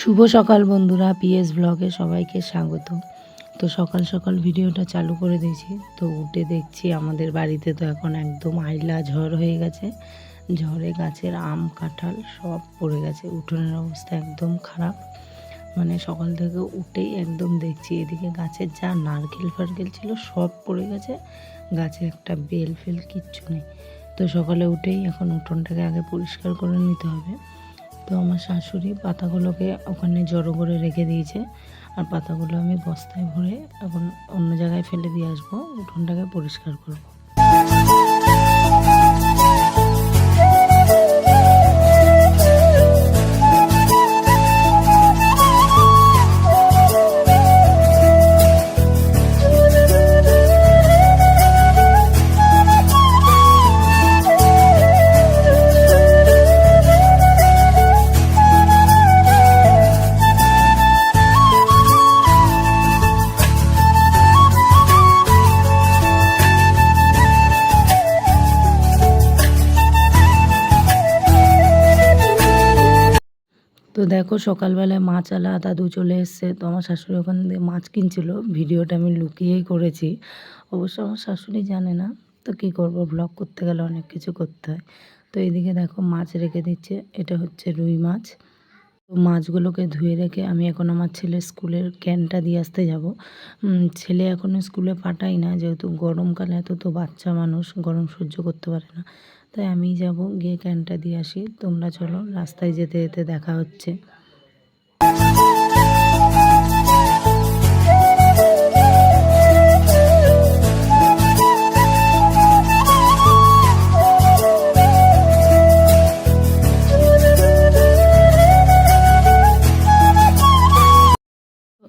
শুভ সকাল বন্ধুরা, পিএস ব্লগে সবাইকে স্বাগত। তো সকাল সকাল ভিডিওটা চালু করে দিয়েছি। তো উঠে দেখছি আমাদের বাড়িতে তো এখন একদম আইলা ঝড় হয়ে গেছে। ঝড়ে গাছের আম, কাঁঠাল সব পড়ে গেছে। উঠোনের অবস্থা একদম খারাপ। মানে সকাল থেকে উঠেই একদম দেখছি এদিকে গাছের যা নারকেল ফারকেল ছিল সব পড়ে গেছে। গাছে একটা বেল ফেল কিচ্ছু নেই। তো সকালে উঠেই এখন উঠোনটাকে আগে পরিষ্কার করে নিতে হবে। তো আমার শাশুড়ি পাতাগুলোকে ওখানে জড়ো করে রেখে দিয়েছে। আর পাতাগুলো আমি বস্তায় ভরে এখন অন্য জায়গায় ফেলে দিয়ে আসব। উঠোনটাকে পরিষ্কার করব। দেখো সকালবেলায় মাছ আলা দাদু চলে এসছে। তো আমার শাশুড়ি ওখান দিয়ে মাছ কিনছিল। ভিডিওটা আমি লুকিয়েই করেছি। অবশ্য আমার শাশুড়ি জানে না। তো কী করব? ব্লগ করতে গেলে অনেক কিছু করতে হয়। তো এইদিকে দেখো মাছ রেখে দিচ্ছে। এটা হচ্ছে রুই মাছ। তো মাছগুলোকে ধুয়ে রেখে আমি এখন আমার ছেলের স্কুলের ক্যানটা দিয়ে আসতে যাব। ছেলে এখনও স্কুলে পাঠাই না। যেহেতু গরমকালে এত তো বাচ্চা মানুষ, গরম সহ্য করতে পারে না। তাই আমি যাব গিয়ে ক্যানটা দিয়ে আসি। তোমরা চলো রাস্তায় যেতে যেতে দেখা হচ্ছে।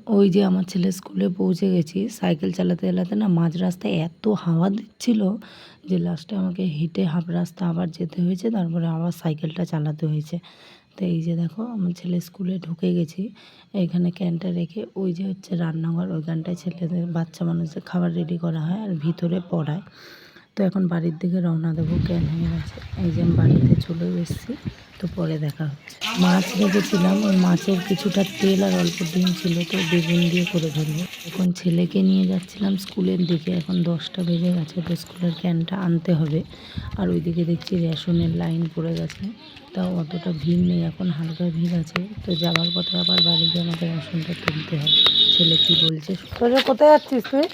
ওই যে আমার ছেলে স্কুলে পৌঁছে গেছি সাইকেল চালাতে চালাতে না মাঝ রাস্তায় এত হাওয়া দিচ্ছিল যে লাস্টে আমাকে হেঁটে হাফ রাস্তা আবার যেতে হয়েছে, তারপরে আবার সাইকেলটা চালাতে হয়েছে। তো এই যে দেখো, আমার ছেলে স্কুলে ঢুকে গেছি, এখানে ক্যানটা রেখে ওই যে হচ্ছে রান্নাঘর, ওইখানটায় ছেলেদের, বাচ্চা মানুষদের খাবার রেডি করা হয় আর ভিতরে পড়ায়। তো এখন বাড়ির দিকে রওনা দেবো ক্যান হয়ে গেছে। এই যে আমি বাড়িতে চলে এসেছি, তো পরে দেখা হচ্ছে। মাছ রেখেছিলাম ওই মাছের কিছুটা তেল আর অল্প ডিম ছিল, তো বেগুন দিয়ে করে ধরবো। এখন ছেলেকে নিয়ে যাচ্ছিলাম স্কুলের দিকে, এখন দশটা বেজে গেছে, তো স্কুলের ক্যানটা আনতে হবে। আর ওইদিকে দেখছি রেশনের লাইন পড়ে গেছে তাও অতটা ভিড় নেই, এখন হালকা ভিড় আছে। তো যাওয়ার পথে আবার বাড়ি গিয়ে আমাকে রেশনটা তুলতে হবে। ছেলে কি বলছে? কোথায় যাচ্ছিস তুই?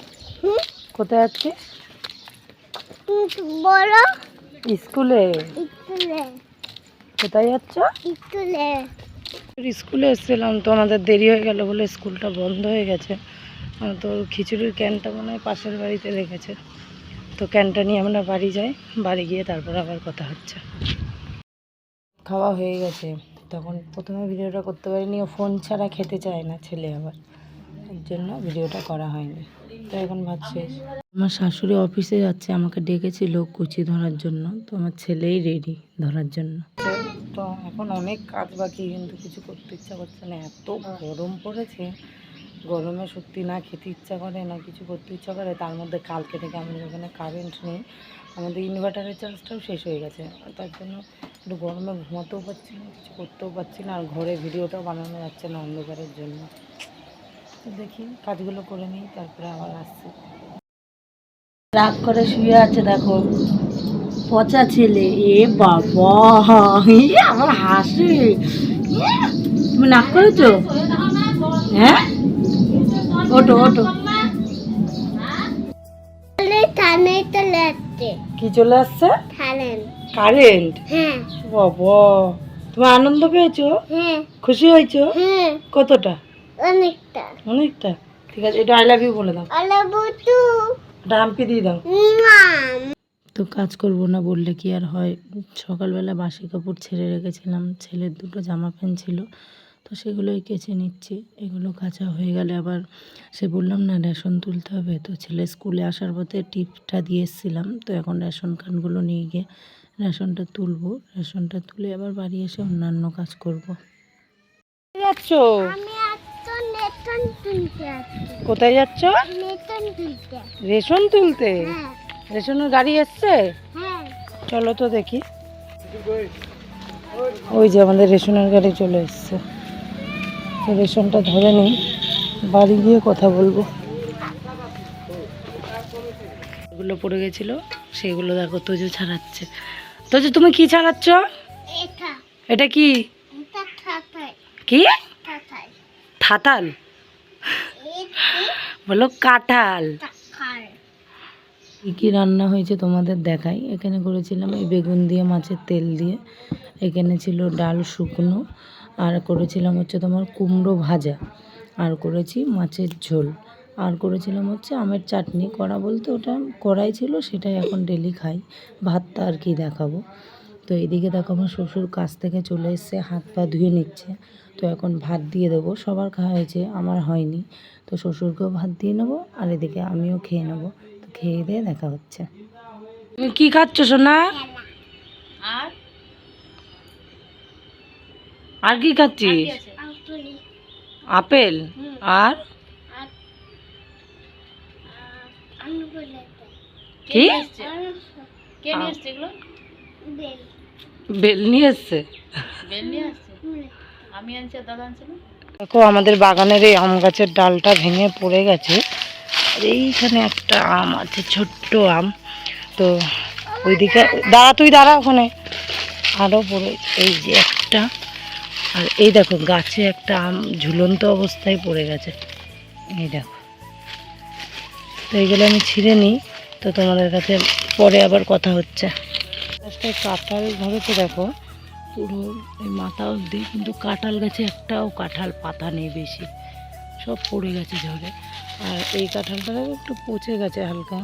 কোথায় যাচ্ছিস? বলো স্কুলে? স্কুলে। কোথায় যাচ্ছ? স্কুলে। স্কুলে এসেছিলাম তো আমাদের দেরি হয়ে গেল বলে স্কুলটা বন্ধ হয়ে গেছে। তো খিচুড়ির ক্যানটা মনে হয় পাশের বাড়িতে রেখেছে। তো ক্যানটা নিয়ে আমরা বাড়ি যাই বাড়ি গিয়ে তারপর আবার কথা হচ্ছে। খাওয়া হয়ে গেছে। তখন প্রথমে ভিডিওটা করতে পারিনি ও ফোন ছাড়া খেতে চায় না ছেলে আবার। এর জন্য ভিডিওটা করা হয়নি। তো এখন ভাত শেষ আমার শাশুড়ি অফিসে যাচ্ছে আমাকে ডেকেছিল কুচি ধরার জন্য। তো আমার ছেলেই রেডি ধরার জন্য। তো এখন অনেক কাজ বাকি কিন্তু কিছু করতে ইচ্ছা করছে না। এত গরম পড়েছে গরমে সত্যি না খেতে ইচ্ছা করে না কিছু করতে ইচ্ছা করে। তার মধ্যে কালকে থেকে আমাদের এখানে কারেন্ট নেই। আমাদের ইনভার্টারের চার্জটাও শেষ হয়ে গেছে। তার জন্য একটু গরমে ঘুমাতেও পারছি না কিছু করতেও পারছি না। আর ঘরে ভিডিওটাও বানানো যাচ্ছে না অন্ধকারের জন্য। তো দেখি কাজগুলো করে নিই তারপরে আবার আসছি। রাগ করে শুয়ে আছে দেখো। পচা ছেলে এ বাবা আমার হাসি। ইয়ে, তুমি নাক করেছ? হ্যাঁ? ওটো ওটো কি চলে আসছে? কারেন্ট? হ্যাঁ। বাবা তুমি আনন্দ পেয়েছ? হ্যাঁ। খুশি হয়েছো? হ্যাঁ। কতটা? অনেকটা। অনেকটা? ঠিক আছে এটা আই লাভ ইউ বলে দাও। আলা বুতু এটা হাম্পি দিয়ে দাও। তো কাজ করব না বললে কি আর হয়? সকালবেলা বাসি কাপড় ছেড়ে রেখেছিলাম ছেলের দুটো জামা প্যান্ট ছিল তো সেগুলোই কেচে নিচ্ছি। এগুলো কাঁচা হয়ে গেলে আবার সে বললাম না রেশন তুলতে হবে। তো ছেলে স্কুলে আসার পথে টিপটা দিয়ে এসেছিলাম তো এখন রেশন কার্ডগুলো নিয়ে গিয়ে রেশনটা তুলবো। রেশনটা তুলে আবার বাড়ি এসে অন্যান্য কাজ করব। যাচ্ছ নেতন তুলতে কোথায় যাচ্ছ? নেতন তুলতে। রেশন তুলতে? হ্যাঁ। রেশনের গাড়ি এসছে? হ্যাঁ। চলো তো দেখি। ওই যে আমাদের রেশনের গাড়ি চলে এসছে। তো রেশনটা ধরে নিই। বাড়ি গিয়ে কথা বলব। এগুলো পড়ে গেছিল সেগুলো দেখো তোজো ছাড়াচ্ছে। তোজো তুমি কি ছাড়াচ্ছ? এটা। এটা কি? কি? থাতাল? বলো কাঁঠাল। কী কী রান্না হয়েছে তোমাদের দেখাই? এখানে করেছিলাম এই বেগুন দিয়ে মাছের তেল দিয়ে। এখানে ছিল ডাল শুকনো। আর করেছিলাম হচ্ছে তোমার কুমড়ো ভাজা। আর করেছি মাছের ঝোল। আর করেছিলাম হচ্ছে আমের চাটনি। করা বলতে ওটা করাই ছিল সেটাই এখন ডেলি খাই। ভাতটা আর কি দেখাবো। তো এদিকে দেখো আমার শ্বশুর কাছ থেকে চলে এসছে হাত পা ধুয়ে নিচ্ছে। তো এখন ভাত দিয়ে দেবো সবার খাওয়া হয়েছে আমার হয়নি। তো শ্বশুরকেও ভাত দিয়ে নেব আর এদিকে আমিও খেয়ে নেব। তো খেয়ে দিয়ে দেখা হচ্ছে। তুমি কি খাচ্ছ সোনা? আর কি খাচ্ছিস? আপেল। আর? কি? কে নিয়ে এগুলো? বেল নিয়ে এসছে? দেখো আমাদের বাগানের এই আম গাছের ডালটা ভেঙে পড়ে গেছে। আর এইখানে একটা আম আছে ছোট্ট আম। তো ওইদিকে দাঁড়া তুই দাঁড়া ওখানে। আরও পড়ে এই যে একটা। আর এই দেখো গাছে একটা আম ঝুলন্ত অবস্থায় পড়ে গেছে। এই দেখো। তো এইগুলো আমি ছিঁড়ে নিই। তো তোমাদের কাছে পরে আবার কথা হচ্ছে। গাছটায় কাঁঠাল ধরেছে দেখো, পুরো এই মাথা অবধি কিন্তু কাঁঠাল গাছে একটাও কাঁঠাল পাতা নেই বেশি। সব পড়ে গেছে ঝড়ে। আর এই কাঁঠালটা একটু পচে গেছে হালকা।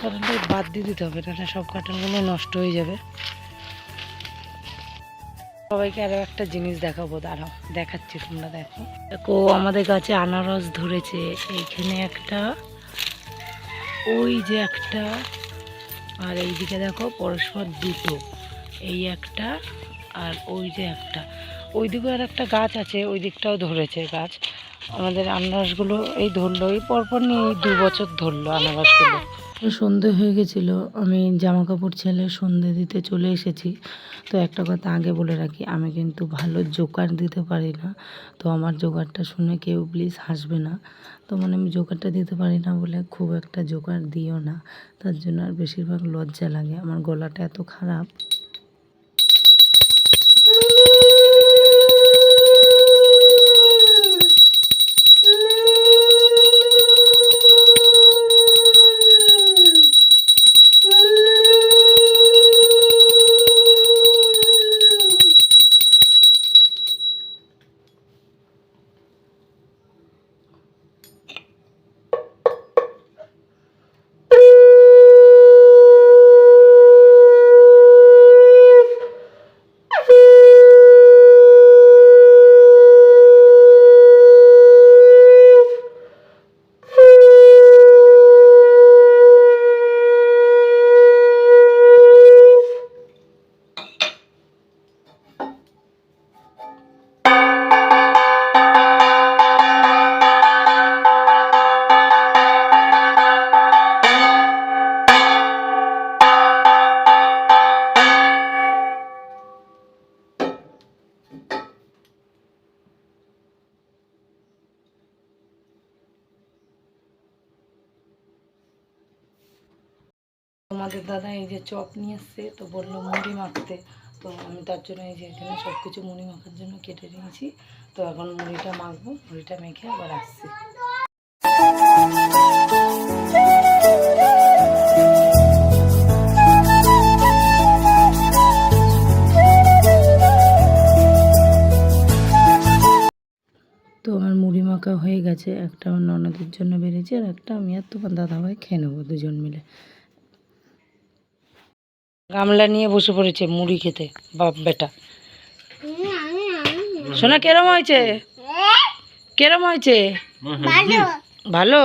কাঁঠালটা বাদ দিয়ে দিতে হবে, তাহলে সব কাঁঠালগুলো নষ্ট হয়ে যাবে। সবাইকে আরও একটা জিনিস দেখাবো, দাঁড়াও, দেখাচ্ছি তোমরা, দেখো। দেখো, আমাদের গাছে আনারস ধরেছে। এইখানে একটা, ওই যে একটা আর এইদিকে দেখো পরস্পর দুটো। এই একটা আর ওই যে একটা। ওই দিকে আর একটা গাছ আছে, ওই দিকটাও ধরেছে গাছ। আমাদের আনারসগুলো এই ধরলো এই পরপর নিয়ে দু বছর ধরলো আনারসগুলো। সন্ধে হয়ে গেছিল, আমি জামা কাপড় ছেলে সন্ধে দিতে চলে এসেছি। তো একটা কথা আগে বলে রাখি, আমি কিন্তু ভালো জোকার দিতে পারি না। তো আমার জোগাড়টা শুনে কেউ প্লিজ হাসবে না। তো মানে আমি জোকারটা দিতে পারি না বলে খুব একটা জোকার দিও না। তার জন্য আর বেশিরভাগ লজ্জা লাগে, আমার গলাটা এত খারাপ। দাদা এই যে চপ নিয়ে এসছে, তো বলল মুড়ি মাখতে। তো আমি তার জন্য এই যে এখানে সব কিছু মুড়ি মাখার জন্য কেটে নিয়েছি। তো এখন মুড়িটা মাখবো, মুড়িটা মেখে আবার আসছি। তো আমার মুড়ি মাখা হয়ে গেছে, একটা আমার ননদের জন্য বেরিয়েছে আর একটা আমি আর তোমার দাদাভাই খেয়ে নেব দুজন মিলে। গামলা নিয়ে বসে পড়েছে মুড়ি খেতে বাপ বেটা। সোনা কেরম হয়েছে? কেরম হয়েছে? ভালো। ভালো?